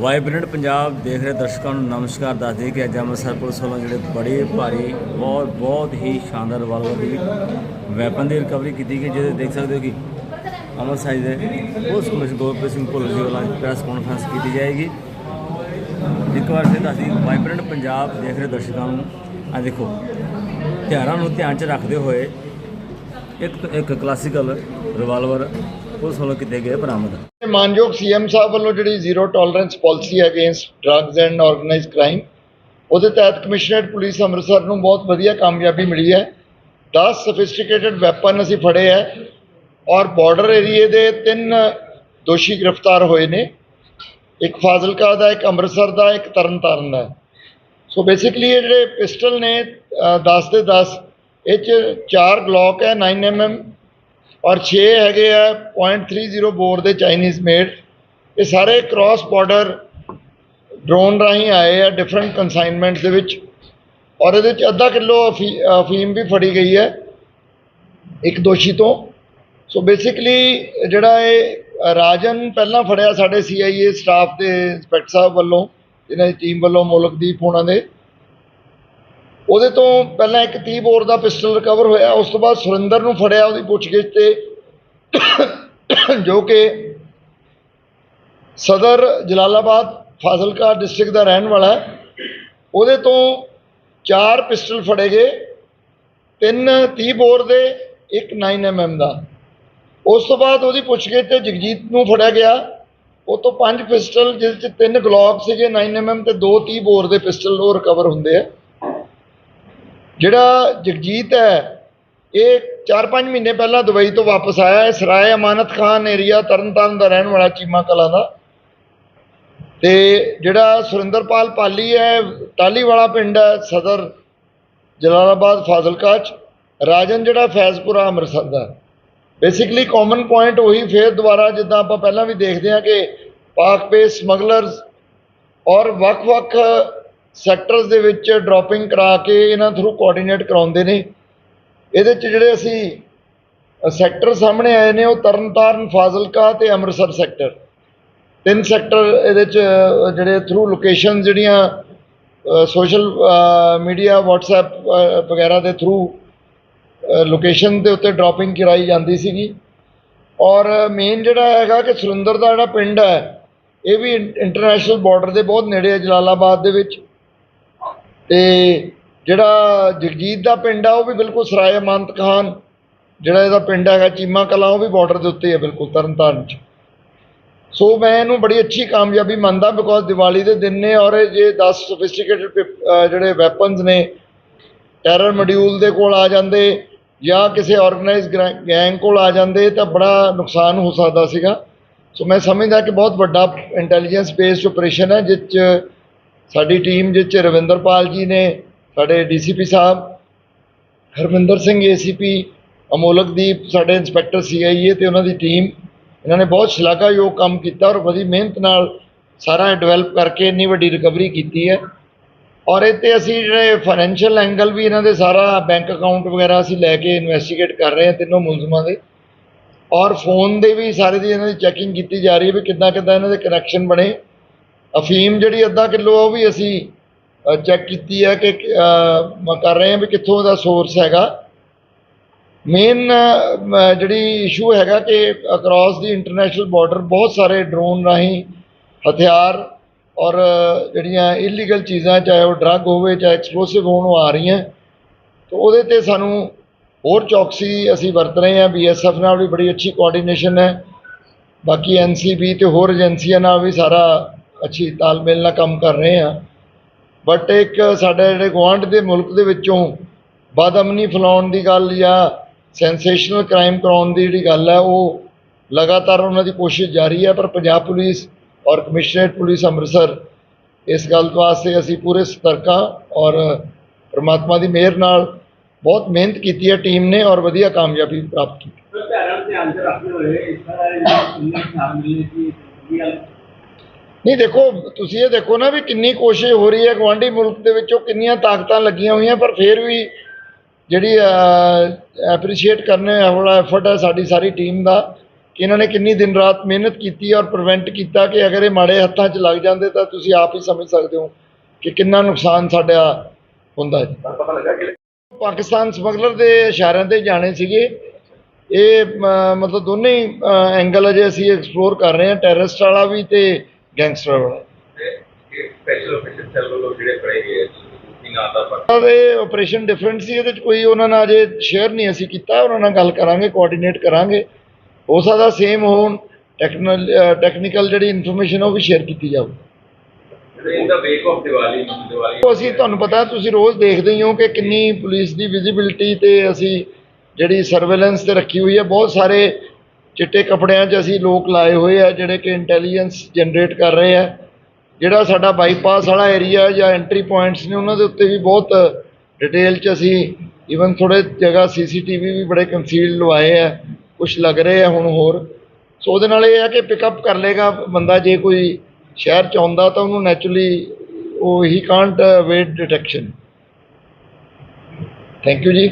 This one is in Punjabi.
ਵਾਈਬ੍ਰੈਂਟ ਪੰਜਾਬ ਦੇਖ ਰਹੇ ਦਰਸ਼ਕਾਂ ਨੂੰ ਨਮਸਕਾਰ ਦੱਸਦੇ ਕਿ ਅੱਜ ਅੰਮ੍ਰਿਤਸਰ ਪੁਲਿਸ ਵੱਲੋਂ ਜਿਹੜੇ ਬੜੇ ਭਾਰੀ, ਬਹੁਤ ਬਹੁਤ ਹੀ ਸ਼ਾਨਦਾਰ ਰਿਵਾਲਵਰ ਦੀ ਵੈਪਨ ਦੀ ਰਿਕਵਰੀ ਕੀਤੀ ਗਈ, ਜਿਹਦੇ ਦੇਖ ਸਕਦੇ ਹੋ ਕਿ ਅੰਮ੍ਰਿਤਸਰ ਦੇ ਪੁਲਿਸ ਕਮਿਸ਼ਨਰ ਗੁਰਪ੍ਰੀਤ ਸਿੰਘ ਭੁੱਲਰ ਜੀ ਵੱਲੋਂ ਪ੍ਰੈਸ ਕਾਨਫਰੰਸ ਕੀਤੀ ਜਾਏਗੀ। ਇੱਕ ਵਾਰ ਫਿਰ ਦੱਸਦੀ ਵਾਈਬ੍ਰੈਂਟ ਪੰਜਾਬ ਦੇਖ ਰਹੇ ਦਰਸ਼ਕਾਂ ਨੂੰ, ਆ ਦੇਖੋ, ਹਥਿਆਰਾਂ ਨੂੰ ਧਿਆਨ 'ਚ ਰੱਖਦੇ ਹੋਏ ਇੱਕ ਤੋਂ ਇੱਕ ਕਲਾਸੀਕਲ ਰਿਵਾਲਵਰ ਪੁਲਿਸ ਵੱਲੋਂ ਕੀਤੇ ਗਏ ਬਰਾਮਦ। ਮਾਨਯੋਗ ਸੀਐਮ ਸਾਹਿਬ ਵੱਲੋਂ ਜਿਹੜੀ ਜ਼ੀਰੋ ਟੋਲਰੈਂਸ ਪਾਲਿਸੀ ਹੈ against drugs and organised crime ਉਹਦੇ ਤਹਿਤ ਕਮਿਸ਼ਨਰੇਟ ਪੁਲਿਸ ਅੰਮ੍ਰਿਤਸਰ ਨੂੰ ਬਹੁਤ ਵਧੀਆ ਕਾਮਯਾਬੀ ਮਿਲੀ ਹੈ। 10 ਸਫਿਸਟੀਕੇਟਡ ਵੈਪਨ ਅਸੀਂ ਫੜੇ ਹੈ ਔਰ ਬਾਰਡਰ ਏਰੀਏ ਦੇ ਤਿੰਨ ਦੋਸ਼ੀ ਗ੍ਰਿਫਤਾਰ ਹੋਏ ਨੇ। ਇੱਕ ਫਾਜ਼ਿਲਕਾ ਦਾ ਇੱਕ ਅੰਮ੍ਰਿਤਸਰ ਦਾ ਇੱਕ ਤਰਨਤਾਰਨ ਦਾ। ਸੋ ਬੇਸਿਕਲੀ ਇਹ ਜਿਹੜੇ ਪਿਸਟਲ ਨੇ ਅ, 10 ਦੇ 10 ਇਹ 'ਚ ਚਾਰ ਗਲੌਕ ਹੈ 9 mm ਔਰ 6 ਹੈਗੇ ਆ .30 ਬੋਰ ਦੇ ਚਾਈਨੀਜ਼ ਮੇਡ। ਇਹ ਸਾਰੇ ਕ੍ਰਾਸ ਬਾਰਡਰ ਡਰੋਨ ਰਾਹੀਂ ਆਏ ਆ ਡਿਫਰੈਂਟ ਕਨਸਾਈਨਮੈਂਟਸ ਦੇ ਵਿੱਚ। ਔਰ ਇਹਦੇ ਚ ਅੱਧਾ ਕਿਲੋ ਅਫੀ- ਅਫੀਮ ਵੀ ਫੜੀ ਗਈ ਹੈ, ਇੱਕ ਦੋਸ਼ੀ ਤੋਂ। ਸੋ ਬੇਸਿਕਲੀ ਜਿਹੜਾ ਇਹ ਰਾਜਨ ਪਹਿਲਾਂ ਫੜਿਆ ਸਾਡੇ ਸੀਆਈਏ ਸਟਾਫ ਦੇ ਇੰਸਪੈਕਟਰ ਸਾਹਿਬ ਵੱਲੋਂ ਇਹਨਾਂ ਦੀ ਟੀਮ ਵੱਲੋਂ ਮੁਲਕਦੀਪ ਹੋਣਾ ਦੇ ਉਹਦੇ ਤੋਂ ਪਹਿਲਾਂ ਇੱਕ 30 ਬੋਰ ਦਾ ਪਿਸਟਲ ਰਿਕਵਰ ਹੋਇਆ, ਉਸ ਤੋਂ ਬਾਅਦ ਸੁਰਿੰਦਰ ਨੂੰ ਫੜਿਆ ਉਹਦੀ ਪੁੱਛਗਿੱਛ ਤੇ। ਜੋ ਕਿ ਸਦਰ ਜਲਾਲਾਬਾਦ ਫਾਜ਼ਿਲਕਾ ਡਿਸਟ੍ਰਿਕਟ ਦਾ ਰਹਿਣ ਵਾਲਾ ਹੈ। ਉਹਦੇ ਤੋਂ ਚਾਰ ਪਿਸਟਲ ਫੜੇ ਗਏ, ਤਿੰਨ 30 ਬੋਰ ਦੇ, ਇੱਕ 9 mm ਦਾ। ਉਸ ਤੋਂ ਬਾਅਦ ਉਹਦੀ ਪੁੱਛਗਿੱਛ ਤੇ ਜਗਜੀਤ ਨੂੰ ਫੜਿਆ ਗਿਆ। ਉਹ ਤੋਂ ਪੰਜ ਪਿਸਟਲ ਜਿਸ 'ਚ ਤਿੰਨ ਗਲੌਕ ਸੀਗੇ 9 mm ਤੇ ਦੋ 30 ਬੋਰ ਦੇ ਪਿਸਟਲ ਉਹ ਰਿਕਵਰ ਹੁੰਦੇ ਆ। ਜਿਹੜਾ ਜਗਜੀਤ ਹੈ, ਇਹ 4-5 ਮਹੀਨੇ ਪਹਿਲਾਂ ਦੁਬਈ ਤੋਂ ਵਾਪਸ ਆਇਆ ਹੈ ਸਰਾਏ ਅਮਾਨਤ ਖਾਨ ਏਰੀਆ ਤਰਨਤਾਰਨ ਦਾ ਰਹਿਣ ਵਾਲਾ ਚੀਮਾ ਕਲਾਂ ਦਾ। ਤੇ ਜਿਹੜਾ ਸੁਰਿੰਦਰਪਾਲ ਪਾਲੀ ਹੈ ਟਾਲੀ ਵਾਲਾ ਪਿੰਡ ਹੈ, ਸਦਰ ਜਲਾਲਾਬਾਦ ਫਾਜ਼ਿਲਕਾ ਚ। ਰਾਜਨ ਜਿਹੜਾ ਫੈਜ਼ਪੁਰਾ ਅੰਮ੍ਰਿਤਸਰ ਦਾ। ਬੇਸਿਕਲੀ ਕਾਮਨ ਪੁਆਇੰਟ ਉਹੀ, ਫੇਰ ਦੁਬਾਰਾ ਜਿੱਦਾਂ ਆਪਾਂ ਪਹਿਲਾਂ ਵੀ ਦੇਖਦੇ ਹਾਂ ਕਿ ਪਾਕ ਪੇਸ ਸਮਗਲਰਸ ਔਰ ਵੱਖ-ਵੱਖ ਸੈਕਟਰਸ ਦੇ ਵਿੱਚ ਡ੍ਰੌਪਿੰਗ ਕਰਾ ਕੇ ਇਹਨਾਂ ਥਰੂ ਕੋਆਰਡੀਨੇਟ ਕਰਾਉਂਦੇ ਨੇ। ਇਹਦੇ 'ਚ ਜਿਹੜੇ ਅਸੀਂ ਸੈਕਟਰ ਸਾਹਮਣੇ ਆਏ ਨੇ, ਉਹ ਤਰਨਤਾਰਨ, ਫਾਜ਼ਿਲਕਾ ਤੇ ਅੰਮ੍ਰਿਤਸਰ ਸੈਕਟਰ। ਤਿੰਨ ਸੈਕਟਰ ਇਹਦੇ 'ਚ ਜਿਹੜੇ ਥਰੂ ਲੋਕੇਸ਼ਨ ਜਿਹੜੀਆਂ ਸੋਸ਼ਲ ਮੀਡੀਆ WhatsApp ਵਗੈਰਾ ਦੇ ਥਰੂ ਲੋਕੇਸ਼ਨ ਦੇ ਉੱਤੇ ਡ੍ਰੌਪਿੰਗ ਕਰਾਈ ਜਾਂਦੀ ਸੀਗੀ। ਔਰ ਮੇਨ ਜਿਹੜਾ ਹੈਗਾ ਕਿ ਸੁਰਿੰਦਰ ਦਾ ਜਿਹੜਾ ਪਿੰਡ ਹੈ, ਇਹ ਵੀ ਇੰਟਰਨੈਸ਼ਨਲ ਬਾਰਡਰ ਦੇ ਬਹੁਤ ਨੇੜੇ ਹੈ ਜਲਾਲਾਬਾਦ ਦੇ ਵਿੱਚ। ਤੇ ਜਿਹੜਾ ਜਗਜੀਤ ਦਾ ਪਿੰਡ ਆ, ਉਹ ਵੀ ਬਿਲਕੁਲ ਸਰਾਏ ਅਮਾਨਤ ਖਾਨ, ਜਿਹੜਾ ਇਹਦਾ ਪਿੰਡ ਹੈਗਾ ਚੀਮਾ ਕਲਾਂ, ਉਹ ਵੀ ਬਾਰਡਰ ਦੇ ਉੱਤੇ ਹੈ ਬਿਲਕੁਲ, ਤਰਨਤਾਰਨ 'ਚ। ਸੋ ਮੈਂ ਇਹਨੂੰ ਬੜੀ ਅੱਛੀ ਕਾਮਯਾਬੀ ਮੰਨਦਾ ਬਿਕੋਜ਼ ਦੀਵਾਲੀ ਦੇ ਦਿਨ ਨੇ ਔਰ ਇਹ ਜੇ 10 ਸੋਫਿਸਟੀਕੇਟਡ ਜਿਹੜੇ ਵੈਪਨਸ ਨੇ ਟੈਰਰ ਮੋਡਿਊਲ ਦੇ ਕੋਲ ਆ ਜਾਂਦੇ ਜਾਂ ਕਿਸੇ ਆਰਗੇਨਾਈਜ਼ ਗੈਂਗ ਕੋਲ ਆ ਜਾਂਦੇ, ਤਾਂ ਬੜਾ ਨੁਕਸਾਨ ਹੋ ਸਕਦਾ ਸੀਗਾ। ਸੋ ਮੈਂ ਸਮਝਦਾ ਕਿ ਬਹੁਤ ਵੱਡਾ ਇੰਟੈਲੀਜੈਂਸ ਬੇਸਡ ਆਪਰੇਸ਼ਨ ਹੈ ਜਿਸ 'ਚ ਸਾਡੀ ਟੀਮ ਜਿਸ 'ਚ ਰਵਿੰਦਰਪਾਲ ਜੀ ਨੇ, ਸਾਡੇ ਡੀਸੀਪੀ ਸਾਹਿਬ, ਹਰਮਿੰਦਰ ਸਿੰਘ ਏਸੀਪੀ, ਅਮੋਲਕਦੀਪ, ਸਾਡੇ ਇੰਸਪੈਕਟਰ ਸੀਆਈਏ ਤੇ ਉਹਨਾਂ ਦੀ ਟੀਮ, ਇਹਨਾਂ ਨੇ ਬਹੁਤ ਸ਼ਲਾਘਾਯੋਗ ਕੰਮ ਕੀਤਾ ਔਰ ਬੜੀ ਮਿਹਨਤ ਨਾਲ ਸਾਰਾ ਡਿਵੈਲਪ ਕਰਕੇ ਇੰਨੀ ਵੱਡੀ ਰਿਕਵਰੀ ਕੀਤੀ ਹੈ। ਔਰ ਇਹ 'ਤੇ ਅਸੀਂ ਜਿਹੜੇ ਫਾਈਨੈਂਸ਼ੀਅਲ ਐਂਗਲ ਵੀ ਇਹਨਾਂ ਦੇ ਸਾਰਾ ਬੈਂਕ ਅਕਾਊਂਟ ਵਗੈਰਾ ਅਸੀਂ ਲੈ ਕੇ ਇਨਵੈਸਟੀਗੇਟ ਕਰ ਰਹੇ ਹਾਂ ਤਿੰਨੋਂ ਮੁਲਜ਼ਮਾਂ ਦੇ। ਔਰ ਫੋਨ ਦੇ ਵੀ ਸਾਰੇ ਦੀ ਇਹਨਾਂ ਦੀ ਚੈਕਿੰਗ ਕੀਤੀ ਜਾ ਰਹੀ ਹੈ ਵੀ ਕਿੱਦਾਂ ਕਿੱਦਾਂ ਇਹਨਾਂ ਦੇ ਕਨੈਕਸ਼ਨ ਬਣੇ। ਅਫੀਮ ਜਿਹੜੀ ਅੱਧਾ ਕਿਲੋ ਉਹ ਵੀ ਅਸੀਂ ਚੈੱਕ ਕੀਤੀ ਹੈ ਕਿ ਕਰ ਰਹੇ ਹਾਂ ਵੀ ਕਿੱਥੋਂ ਦਾ ਸੋਰਸ ਹੈਗਾ। ਮੇਨ ਜਿਹੜੀ ਇਸ਼ੂ ਹੈਗਾ ਕਿ ਅਕ੍ਰੋਸ ਦੀ ਇੰਟਰਨੈਸ਼ਨਲ ਬਾਰਡਰ ਬਹੁਤ ਸਾਰੇ ਡਰੋਨ ਰਾਹੀਂ ਹਥਿਆਰ ਔਰ ਜਿਹੜੀਆਂ ਇਲੀਗਲ ਚੀਜ਼ਾਂ, ਚਾਹੇ ਉਹ ਡਰੱਗ ਹੋਵੇ, ਚਾਹੇ ਐਕਸਪਲੋਸਿਵ ਹੋਣ, ਉਹ ਆ ਰਹੀਆਂ। ਤਾਂ ਉਹਦੇ ਤੇ ਸਾਨੂੰ ਹੋਰ ਚੌਕਸੀ ਅਸੀਂ ਵਰਤ ਰਹੇ ਹਾਂ ਬੀਐਸਐਫ ਨਾਲ ਵੀ ਬੜੀ ਅੱਛੀ ਕੋਆਰਡੀਨੇਸ਼ਨ ਹੈ। ਬਾਕੀ ਐਨਸੀਬੀ ਤੇ ਹੋਰ ਏਜੰਸੀਆਂ ਨਾਲ ਵੀ ਸਾਰਾ ਅੱਛੀ ਤਾਲਮੇਲ ਨਾਲ ਕੰਮ ਕਰ ਰਹੇ ਹਾਂ। ਬਟ ਇੱਕ ਸਾਡੇ ਜਿਹੜੇ ਗੁਆਂਢ ਦੇ ਮੁਲਕ ਦੇ ਵਿੱਚੋਂ ਬਦਅਮਨੀ ਫੈਲਾਉਣ ਦੀ ਗੱਲ ਜਾਂ ਸੈਂਸੇਸ਼ਨਲ ਕ੍ਰਾਈਮ ਕਰਾਉਣ ਦੀ ਜਿਹੜੀ ਗੱਲ ਹੈ, ਉਹ ਲਗਾਤਾਰ ਉਹਨਾਂ ਦੀ ਕੋਸ਼ਿਸ਼ ਜਾਰੀ ਹੈ। ਪਰ ਪੰਜਾਬ ਪੁਲਿਸ ਔਰ ਕਮਿਸ਼ਨਰੇਟ ਪੁਲਿਸ ਅੰਮ੍ਰਿਤਸਰ ਇਸ ਗੱਲ ਵਾਸਤੇ ਅਸੀਂ ਪੂਰੇ ਸਤਰਕ ਔਰ ਪਰਮਾਤਮਾ ਦੀ ਮਿਹਰ ਨਾਲ ਬਹੁਤ ਮਿਹਨਤ ਕੀਤੀ ਹੈ ਟੀਮ ਨੇ ਔਰ ਵਧੀਆ ਕਾਮਯਾਬੀ ਪ੍ਰਾਪਤ ਕੀਤੀ। ਨਹੀਂ ਦੇਖੋ ਤੁਸੀਂ ਇਹ ਦੇਖੋ ਨਾ ਵੀ ਕਿੰਨੀ ਕੋਸ਼ਿਸ਼ ਹੋ ਰਹੀ ਹੈ ਗਵਾਂਢੀ ਮੁਲਕ ਦੇ ਵਿੱਚੋਂ ਕਿੰਨੀਆਂ ਤਾਕਤਾਂ ਲੱਗੀਆਂ ਹੋਈਆਂ ਪਰ ਫਿਰ ਵੀ ਜਿਹੜੀ ਐਪਰੀਸ਼ੀਏਟ ਕਰਨੇ ਵਾਲਾ ਐਫਰਟ ਹੈ ਸਾਡੀ ਸਾਰੀ ਟੀਮ ਦਾ ਕਿ ਇਹਨਾਂ ਨੇ ਕਿੰਨੀ ਦਿਨ ਰਾਤ ਮਿਹਨਤ ਕੀਤੀ ਔਰ ਪ੍ਰੀਵੈਂਟ ਕੀਤਾ ਕਿ ਅਗਰ ਇਹ ਮਾੜੇ ਹੱਥਾਂ 'ਚ ਲੱਗ ਜਾਂਦੇ ਤਾਂ ਤੁਸੀਂ ਆਪ ਹੀ ਸਮਝ ਸਕਦੇ ਹੋ ਕਿ ਕਿੰਨਾ ਨੁਕਸਾਨ ਸਾਡਾ ਹੁੰਦਾ ਜੀ ਪਤਾ ਲੱਗਾ ਕਿ ਪਾਕਿਸਤਾਨ ਸਮਗਲਰ ਦੇ ਇਸ਼ਾਰਿਆਂ ਤੇ ਜਾਣੇ ਸੀਗੇ। ਇਹ ਮਤਲਬ ਦੋਨੇ ਐਂਗਲ ਅਜੇ ਅਸੀਂ ਐਕਸਪਲੋਰ ਕਰ ਰਹੇ ਹਾਂ। ਟੈਰਰਿਸਟ ਵਾਲਾ ਵੀ ਤੇ ਗੈਂਗਸਟਰ ਵਾਲਾ। ਸਪੈਸ਼ਲ ਆਫੀਸਰ ਚੱਲ ਵੱਲੋਂ ਜਿਹੜੇ ਫੜੇ ਗਏ ਕੀ ਨਾਂ ਦਾ ਪਰ ਇਹ ਆਪਰੇਸ਼ਨ ਡਿਫਰੈਂਟ ਸੀ ਇਹਦੇ ਚ ਕੋਈ ਉਹਨਾਂ ਨਾਲ ਅਜੇ ਸ਼ੇਅਰ ਨਹੀਂ ਅਸੀਂ ਕੀਤਾ ਉਹਨਾਂ ਨਾਲ ਗੱਲ ਕਰਾਂਗੇ ਕੋਆਰਡੀਨੇਟ ਕਰਾਂਗੇ। ਹੋ ਸਕਦਾ ਸੇਮ ਹੋਣ ਟੈਕਨਲ ਟੈਕਨੀਕਲ ਜਿਹੜੀ ਇਨਫੋਰਮੇਸ਼ਨ ਉਹ ਵੀ ਸ਼ੇਅਰ ਕੀਤੀ ਜਾਊ। In the wake of Diwali Diwali ਉਹ ਅਸੀਂ ਤੁਹਾਨੂੰ ਪਤਾ ਤੁਸੀਂ ਰੋਜ਼ ਦੇਖਦੇ ਹੀ ਹੋ ਕਿ ਕਿੰਨੀ ਪੁਲਿਸ ਦੀ ਵਿਜ਼ਿਬਿਲਟੀ ਤੇ ਅਸੀਂ ਜਿਹੜੀ ਸਰਵੇਲੈਂਸ ਤੇ ਰੱਖੀ ਹੋਈ ਹੈ ਬਹੁਤ ਸਾਰੇ ਚਿੱਟੇ ਕੱਪੜਿਆਂ 'ਚ ਅਸੀਂ ਲੋਕ ਲਾਏ ਹੋਏ ਆ, ਜਿਹੜੇ ਕਿ ਇੰਟੈਲੀਜੈਂਸ ਜਨਰੇਟ ਕਰ ਰਹੇ ਆ। ਜਿਹੜਾ ਸਾਡਾ ਬਾਈਪਾਸ ਵਾਲਾ ਏਰੀਆ ਜਾਂ ਐਂਟਰੀ ਪੁਆਇੰਟਸ ਨੇ, ਉਹਨਾਂ ਦੇ ਉੱਤੇ ਵੀ ਬਹੁਤ ਡਿਟੇਲ 'ਚ ਅਸੀਂ ਈਵਨ ਥੋੜੇ ਜਗ੍ਹਾ ਸੀਸੀਟੀਵੀ ਵੀ ਬੜੇ ਕੰਸੀਲ ਲਵਾਏ ਆ। ਕੁਝ ਲੱਗ ਰਹੇ ਆ ਹੁਣ ਹੋਰ। ਸੋ ਉਹਦੇ ਨਾਲ ਇਹ ਆ ਕਿ ਪਿਕਅਪ ਕਰ ਲੇਗਾ ਬੰਦਾ, ਜੇ ਕੋਈ ਸ਼ਹਿਰ ਚ ਆਉਂਦਾ ਤਾਂ ਉਹਨੂੰ ਨੈਚੁਰਲੀ ਉਹ ਹੀ can't wait detection thank you ji.